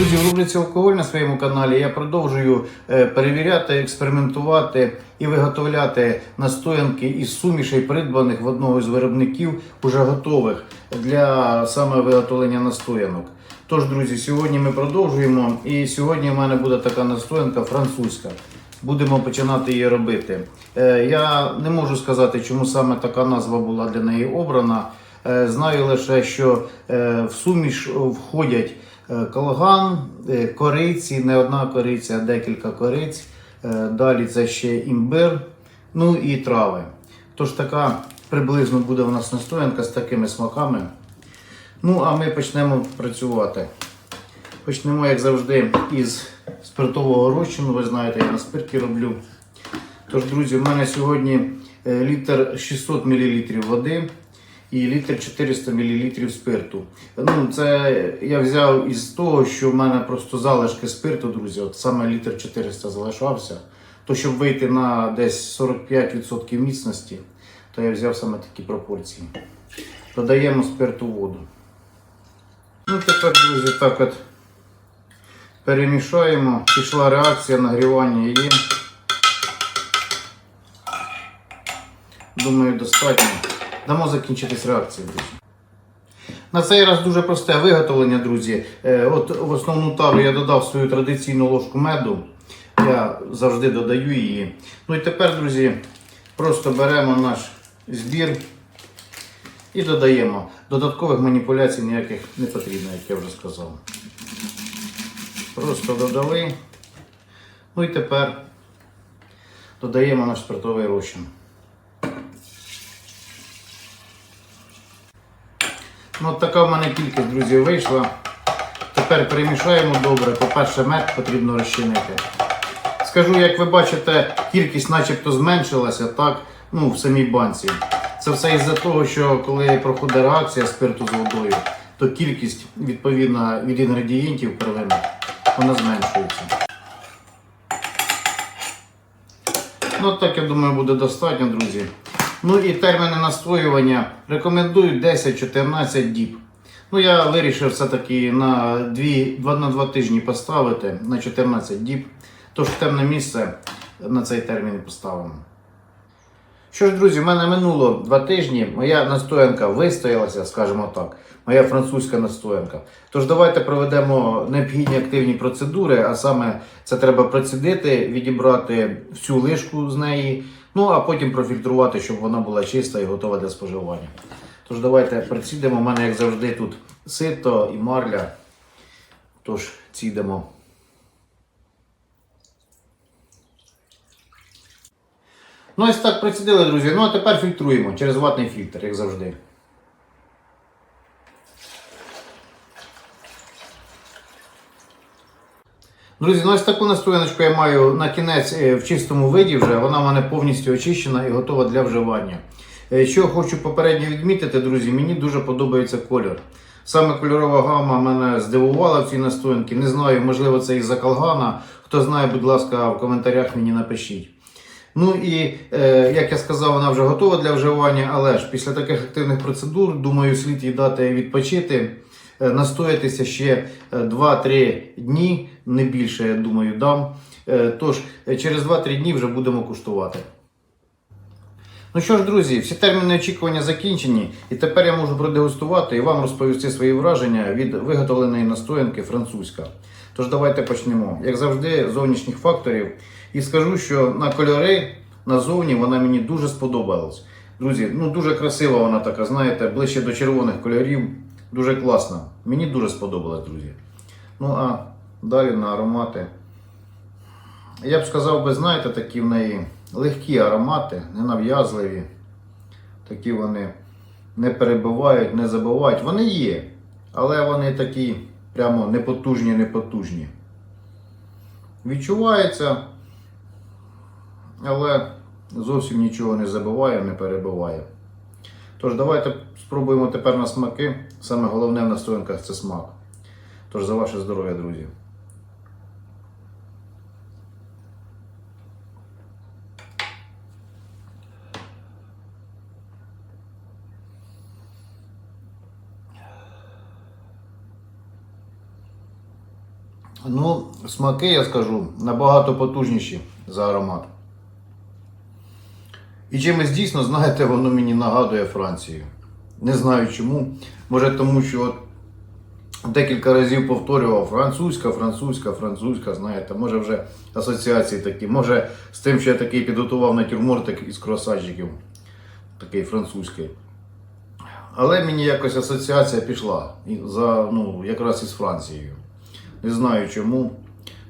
Друзі, в рубриці алкоголь на своєму каналі я продовжую е, перевіряти, експериментувати і виготовляти настоянки із сумішей, придбаних в одного з виробників, уже готових для саме виготовлення настоянок. Тож, друзі, сьогодні ми продовжуємо. І сьогодні в мене буде така настоянка французька. Будемо починати її робити. Е, Я не можу сказати, чому саме така назва була для неї обрана. Е, Знаю лише, що в суміш входять е, колган, е, кориці, не одна кориця, а декілька кориць. Е, Далі це ще імбир, ну і трави. Тож така приблизно буде у нас настоянка з такими смаками. Ну, а ми почнемо працювати. Почнемо, як завжди, із спиртового розчину. Ви знаєте, я на спирті роблю. Тож, друзі, в мене сьогодні літр 600 мл води і літр 400 мл спирту. Ну, це я взяв із того, що в мене просто залишки спирту, друзі. От саме літр 400 залишався. То, щоб вийти на десь 45% міцності, то я взяв саме такі пропорції. Додаємо спирту воду. Ну, тепер, друзі, так от перемішаємо. Пішла реакція нагрівання є. Думаю, достатньо. Дамо закінчитись реакцію. На цей раз дуже просте виготовлення, друзі. Е, От в основну тару я додав свою традиційну ложку меду. Я завжди додаю її. Ну і тепер, друзі, просто беремо наш збір і додаємо. Додаткових маніпуляцій ніяких не потрібно, як я вже сказав. Просто додали. Ну і тепер додаємо наш спиртовий розчин. Ну, така в мене кількість, друзі, вийшла. Тепер перемішаємо добре. По-перше, мед потрібно розчинити. Скажу, як ви бачите, кількість начебто зменшилася так, ну, в самій банці. Це все із-за того, що коли проходить реакція спирту з водою, то кількість відповідно від інгредієнтів первинних вона зменшується. Ну, так я думаю, буде достатньо, друзі. Ну і терміни настоювання рекомендую 10-14 діб. Ну, я вирішив все-таки на 2, на 2 тижні поставити на 14 діб. Тож темне місце на цей термін поставимо. Що ж, друзі, в мене минуло 2 тижні. Моя настоянка вистоялася, скажімо так. Моя французька настоянка. Тож давайте проведемо необхідні активні процедури, а саме це треба процідити, відібрати всю лишку з неї, ну а потім профільтрувати, щоб вона була чиста і готова для споживання. Тож давайте процідимо. У мене, як завжди, тут сито і марля. Тож цідемо. Ну, ось так прицідили, друзі. Ну а тепер фільтруємо через ватний фільтр, як завжди. Друзі, ну ось таку настояночку я маю на кінець е, в чистому виді вже. Вона в мене повністю очищена і готова для вживання. Е, Що хочу попередньо відмітити, друзі, мені дуже подобається колір. Саме кольорова гама мене здивувала в цій настоянці. Не знаю, можливо, це із-за калгана. Хто знає, будь ласка, в коментарях мені напишіть. Ну і е, як я сказав, вона вже готова для вживання, але ж після таких активних процедур, думаю, слід їй дати відпочити, настоятися ще е, 2-3 дні, не більше, я думаю, дам. Е, тож, е, через 2-3 дні вже будемо куштувати. Ну що ж, друзі, всі терміни очікування закінчені, і тепер я можу продегустувати і вам розповісти свої враження від виготовленої настоянки французька. Тож давайте почнемо. Як завжди, зовнішніх факторів. І скажу, що на кольори назовні вона мені дуже сподобалась. Друзі, ну дуже красива вона така, знаєте, ближче до червоних кольорів. Дуже класна. Мені дуже сподобалась, друзі. Ну а далі на аромати. Я б сказав би, знаєте, такі в неї легкі аромати, ненав'язливі. Такі вони не перебивають, не забивають. Вони є, але вони такі прямо непотужні, непотужні. Відчувається, але зовсім нічого не забиває, не перебиває. Тож давайте спробуємо тепер на смаки. Саме головне в настоянках це смак. Тож за ваше здоров'я, друзі. Ну, смаки, я скажу, набагато потужніші за аромат. І чимось дійсно, знаєте, воно мені нагадує Францію. Не знаю чому. Може тому, що от декілька разів повторював французька, французька, французька, знаєте, може вже асоціації такі. Може з тим, що я такий підготував натюрмортик із кросаджиків, такий французький. Але мені якось асоціація пішла за, ну, якраз із Францією. Не знаю чому.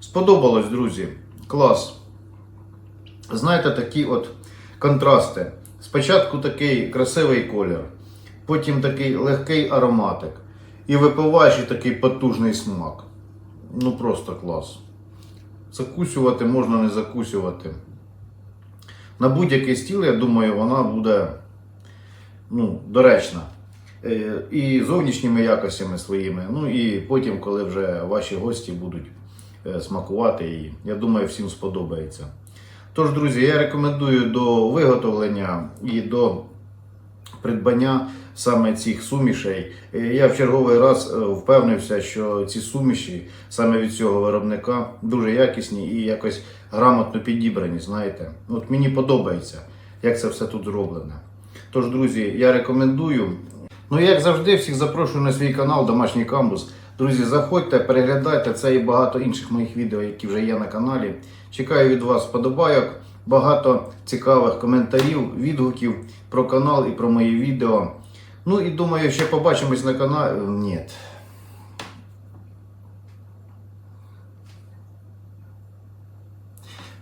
Сподобалось, друзі. Клас. Знаєте, такі от контрасти. Спочатку такий красивий колір, потім такий легкий ароматик. І випиваєш і такий потужний смак. Ну просто клас. Закусювати можна не закусювати. На будь-який стіл, я думаю, вона буде ну, доречна. Е, І зовнішніми якостями своїми. Ну і потім, коли вже ваші гості будуть е, смакувати її, я думаю, всім сподобається. Тож, друзі, я рекомендую до виготовлення і до придбання саме цих сумішей. Е, Я в черговий раз е, впевнився, що ці суміші саме від цього виробника дуже якісні і якось грамотно підібрані. Знаєте, от мені подобається, як це все тут зроблене. Тож, друзі, я рекомендую. Ну, як завжди, всіх запрошую на свій канал Домашній Камбус. Друзі, заходьте, переглядайте це і багато інших моїх відео, які вже є на каналі. Чекаю від вас вподобайок, багато цікавих коментарів, відгуків про канал і про мої відео. Ну і думаю, ще побачимось на каналі. Ні.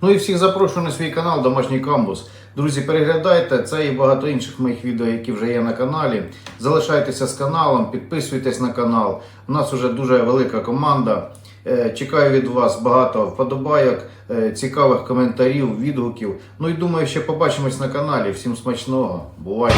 Ну і всіх запрошую на свій канал Домашній Камбус. Друзі, переглядайте це і багато інших моїх відео, які вже є на каналі. Залишайтеся з каналом, підписуйтесь на канал. У нас вже дуже велика команда. Е, Чекаю від вас багато вподобайок, е, цікавих коментарів, відгуків. Ну і думаю, ще побачимось на каналі. Всім смачного. Бувайте!